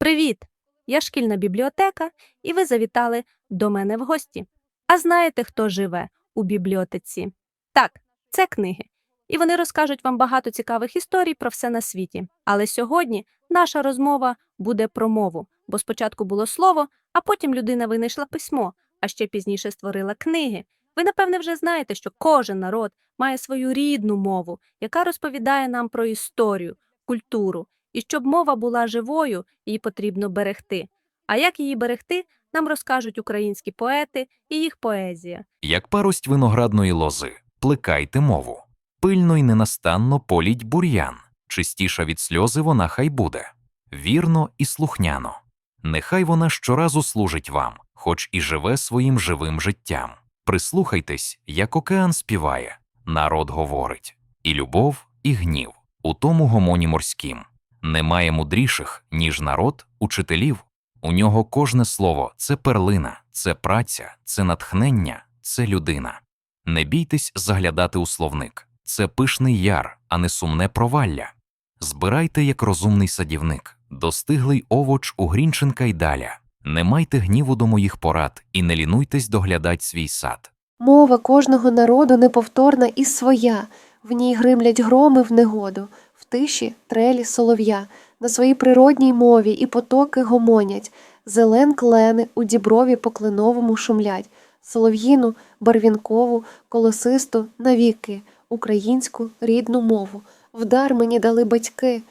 Привіт! Я шкільна бібліотека, і ви завітали до мене в гості. А знаєте, хто живе у бібліотеці? Так, це книги. І вони розкажуть вам багато цікавих історій про все на світі. Але сьогодні наша розмова буде про мову, бо спочатку було слово, а потім людина винайшла письмо, а ще пізніше створила книги. Ви, напевне, вже знаєте, що кожен народ має свою рідну мову, яка розповідає нам про історію, культуру. І щоб мова була живою, її потрібно берегти. А як її берегти, нам розкажуть українські поети і їх поезія. Як парость виноградної лози, плекайте мову. Пильно й ненастанно політь бур'ян, чистіша від сльози вона хай буде. Вірно і слухняно. Нехай вона щоразу служить вам, хоч і живе своїм живим життям. Прислухайтесь, як океан співає, народ говорить, і любов, і гнів, у тому гомоні морськім. Немає мудріших, ніж народ, учителів. У нього кожне слово це перлина, це праця, це натхнення, це людина. Не бійтесь заглядати у словник. Це пишний яр, а не сумне провалля. Збирайте, як розумний садівник, достиглий овоч у грінченка й даля. Не майте гніву до моїх порад і не лінуйтесь доглядать свій сад. Мова кожного народу неповторна і своя, в ній гримлять громи в негоду, в тиші трелі солов'я, на своїй природній мові і потоки гомонять, зелен клени у діброві по кленовому шумлять, солов'їну, барвінкову, колосисту навіки, українську рідну мову. Вдар мені дали батьки,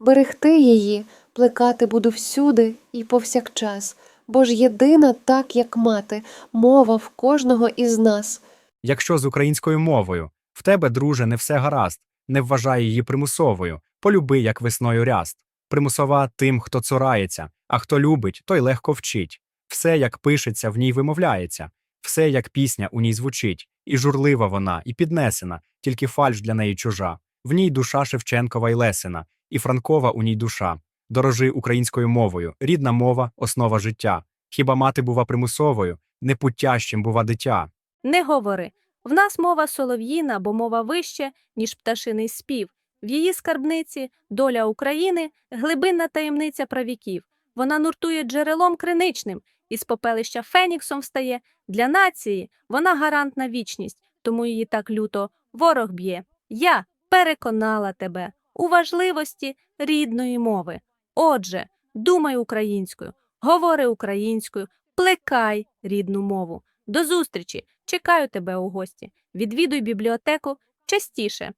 берегти її, плекати буду всюди і повсякчас, бо ж єдина, так як мати, мова в кожного із нас. Якщо з українською мовою в тебе, друже, не все гаразд, не вважай її примусовою, полюби, як весною ряст. Примусова тим, хто цурається, а хто любить, той легко вчить. Все, як пишеться, в ній вимовляється, все, як пісня у ній звучить, і журлива вона, і піднесена, тільки фальш для неї чужа. В ній душа Шевченкова й Лесина, і Франкова у ній душа. Дорожи українською мовою, рідна мова основа життя. Хіба мати бува примусовою, непутящим бува дитя. Не говори. В нас мова солов'їна, бо мова вище, ніж пташиний спів. В її скарбниці доля України глибинна таємниця правіків. Вона нуртує джерелом криничним, із попелища Феніксом встає. Для нації вона гарант на вічність, тому її так люто ворог б'є. Я переконала тебе у важливості рідної мови. Отже, думай українською, говори українською, плекай рідну мову. До зустрічі! Чекаю тебе у гості. Відвідуй бібліотеку частіше.